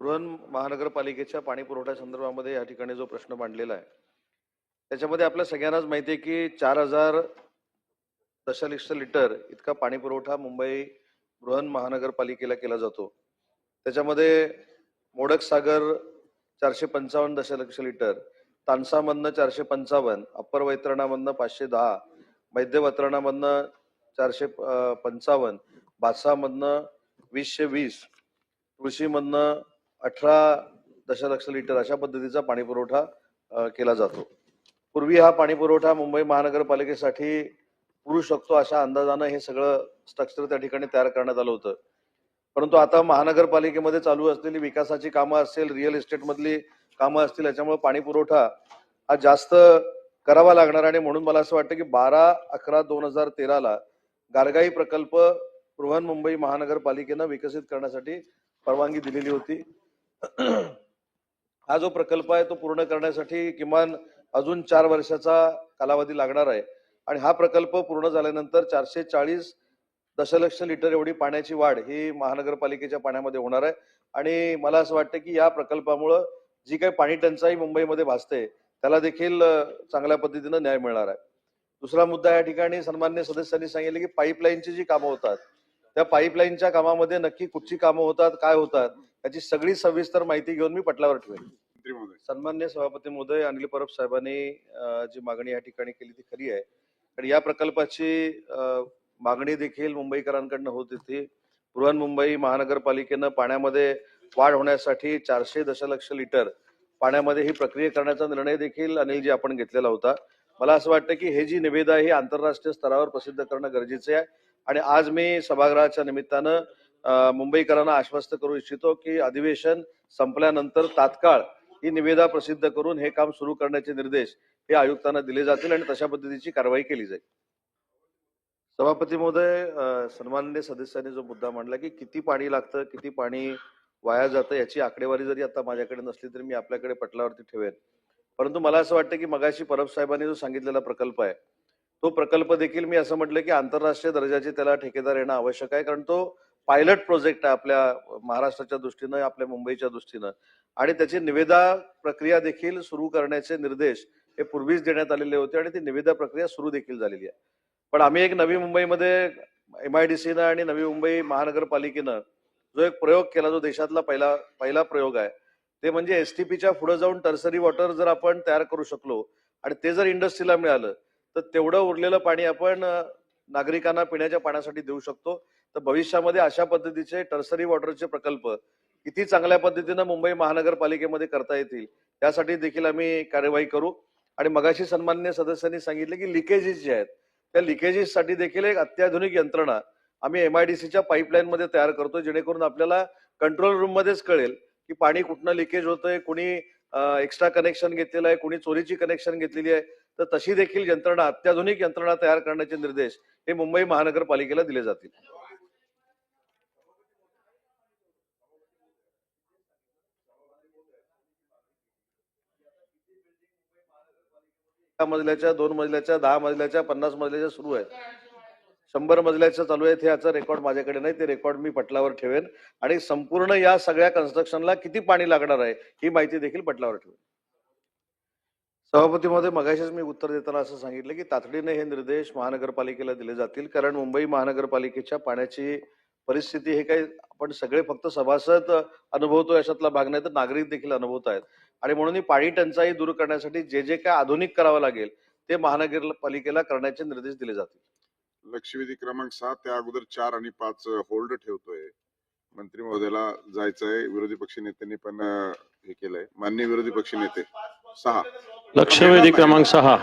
बृहन महानगरपालिकेच्या पाणी पुरवठ्या संदर्भामध्ये या ठिकाणी जो प्रश्न मांडलेला आहे त्याच्यामध्ये आपल्या सगळ्यांनाच माहिती आहे की चार हजार दशलक्ष लिटर इतका पाणी पुरवठा मुंबई बृहन महानगरपालिकेला केला जातो. त्याच्यामध्ये मोडक सागर चारशे पंचावन्न दशलक्ष लिटर तानसामधनं चारशे पंचावन्न अप्पर वैतरणामधनं पाचशे दहा मध्य वैतरणामधनं चारशे पंचावन्न बासामधनं वीसशे वीस कृषीमधनं अठरा दशलक्ष लिटर अशा पद्धतीचा पाणीपुरवठा केला जातो. पूर्वी हा पाणीपुरवठा मुंबई महानगरपालिकेसाठी पुरू शकतो अशा अंदाजानं हे सगळं स्ट्रक्चर त्या ठिकाणी तयार करण्यात आलं होतं. परंतु आता महानगरपालिकेमध्ये चालू असलेली विकासाची कामं असतील रिअल इस्टेटमधली कामं असतील याच्यामुळे पाणीपुरवठा हा जास्त करावा लागणार आणि म्हणून मला असं वाटतं की बारा अकरा दोन हजार तेराला गारगाई प्रकल्प बृहन मुंबई महानगरपालिकेनं विकसित करण्यासाठी परवानगी दिलेली होती. हा जो प्रकल्प आहे तो पूर्ण करण्यासाठी किमान अजून चार वर्षाचा कालावधी लागणार आहे. आणि हा प्रकल्प पूर्ण झाल्यानंतर चारशे चाळीस दशलक्ष लिटर एवढी पाण्याची वाढ ही महानगरपालिकेच्या पाण्यामध्ये होणार आहे. आणि मला असं वाटतं की या प्रकल्पामुळं जी काही पाणी टंचाई मुंबईमध्ये भासते त्याला देखील चांगल्या पद्धतीनं न्याय मिळणार आहे. दुसरा मुद्दा या ठिकाणी सन्मान्य सदस्यांनी सांगितले की पाईपलाईनची जी कामं होतात त्या पाईपलाईनच्या कामामध्ये नक्की कुठची कामं होतात काय होतात याची सगळी सविस्तर माहिती घेऊन मी पटलावर महोदय. सन्मान्य सभापती महोदय अनिल परब साहेबांनी जी मागणी या ठिकाणी केली ती खरी आहे. आणि या प्रकल्पाची मागणी देखील मुंबईकरांकडनं होत होती. बृहन मुंबई महानगरपालिकेनं पाण्यामध्ये वाढ होण्यासाठी चारशे दशलक्ष लिटर पाण्यामध्ये ही प्रक्रिया करण्याचा निर्णय देखील अनिलजी आपण घेतलेला होता. मला असं वाटतं की हे जी निविदा ही आंतरराष्ट्रीय स्तरावर प्रसिद्ध करणं गरजेचे आहे. आणि आज मी सभागृहाच्या निमित्तानं मुंबईकरांना आश्वस्त करू इच्छितो की अधिवेशन संपल्यानंतर तात्काळ ही निविदा प्रसिद्ध करून हे काम सुरू करण्याचे निर्देश हे आयुक्तांना दिले जातील आणि तशा पद्धतीची कारवाई केली जाईल. सभापती महोदय सन्माननीय सदस्यांनी जो मुद्दा मांडला की किती पाणी लागतं किती पाणी वाया जातं याची आकडेवारी जरी आता माझ्याकडे नसली तरी मी आपल्याकडे पटलावरती ठेवेन. परंतु मला असं वाटतं की मगाशी परब साहेबांनी जो सांगितलेला प्रकल्प आहे तो प्रकल्प देखील मी असं म्हटलं की आंतरराष्ट्रीय दर्जाचे त्याला ठेकेदार येणं आवश्यक आहे कारण तो पायलट प्रोजेक्ट आहे आपल्या महाराष्ट्राच्या दृष्टीनं आपल्या मुंबईच्या दृष्टीनं. आणि त्याची निविदा प्रक्रिया देखील सुरू करण्याचे निर्देश हे पूर्वीच देण्यात आलेले होते आणि ती निविदा प्रक्रिया सुरू देखील झालेली आहे. पण आम्ही एक नवी मुंबईमध्ये एम आय डी सीनं आणि नवी मुंबई महानगरपालिकेनं जो एक प्रयोग केला जो देशातला पहिला पहिला प्रयोग आहे ते म्हणजे एसटीपीच्या पुढे जाऊन टर्सरी वॉटर जर आपण तयार करू शकलो आणि ते जर इंडस्ट्रीला मिळालं तर तेवढं उरलेलं पाणी आपण नागरिकांना पिण्याच्या पाण्यासाठी देऊ शकतो. तर भविष्यामध्ये अशा पद्धतीचे टर्सरी वॉटरचे प्रकल्प किती चांगल्या पद्धतीनं मुंबई महानगरपालिकेमध्ये करता येतील त्यासाठी देखील आम्ही कार्यवाही करू. आणि मगाशी सन्मान्य सदस्यांनी सांगितले की लिकेजेस जे आहेत त्या लिकेजेस साठी देखील एक अत्याधुनिक यंत्रणा आम्ही एमआयडीसीच्या पाईपलाईन मध्ये तयार करतो जेणेकरून आपल्याला कंट्रोल रूम मध्येच कळेल की पाणी कुठनं लिकेज होतंय कुणी एक्स्ट्रा कनेक्शन घेतलेलं आहे कुणी चोरीची कनेक्शन घेतलेली आहे. तर तशी देखील यंत्रणा अत्याधुनिक यंत्रणा तयार करण्याचे निर्देश हे मुंबई महानगरपालिकेला दिले जातील. मजल्याच्या दोन मजल्याच्या दहा मजल्याच्या पन्नास मजल्याच्या सुरू आहेत. शंभर मजल्याच्या चालू आहेत ह्याचा रेकॉर्ड माझ्याकडे नाही. ते रेकॉर्ड मी पटलावर ठेवेन. आणि संपूर्ण या सगळ्या कन्स्ट्रक्शनला किती पाणी लागणार आहे ही माहिती देखील पटलावर ठेवेन. सभापतीमध्ये मगाशीच मी उत्तर देताना असं सांगितलं की तातडीने हे निर्देश महानगरपालिकेला दिले जातील. कारण मुंबई महानगरपालिकेच्या पाण्याची परिस्थिती हे काही आपण सगळे फक्त सभासद अनुभवतो याच्यातला भाग नाही तर नागरिक देखील अनुभवत आहेत. आणि म्हणून ही पाणी टंचाई दूर करण्यासाठी जे जे काय आधुनिक करावं लागेल ते महानगरपालिकेला करण्याचे निर्देश दिले जातील. लक्षवेधी क्रमांक सात त्या अगोदर चार आणि पाच होल्ड ठेवतोय. मंत्री महोदयाला जायचंय विरोधी पक्ष नेत्यांनी पण हे केलंय. मान्य विरोधी पक्ष नेते सहा. लक्षवेधी क्रमांक सहा.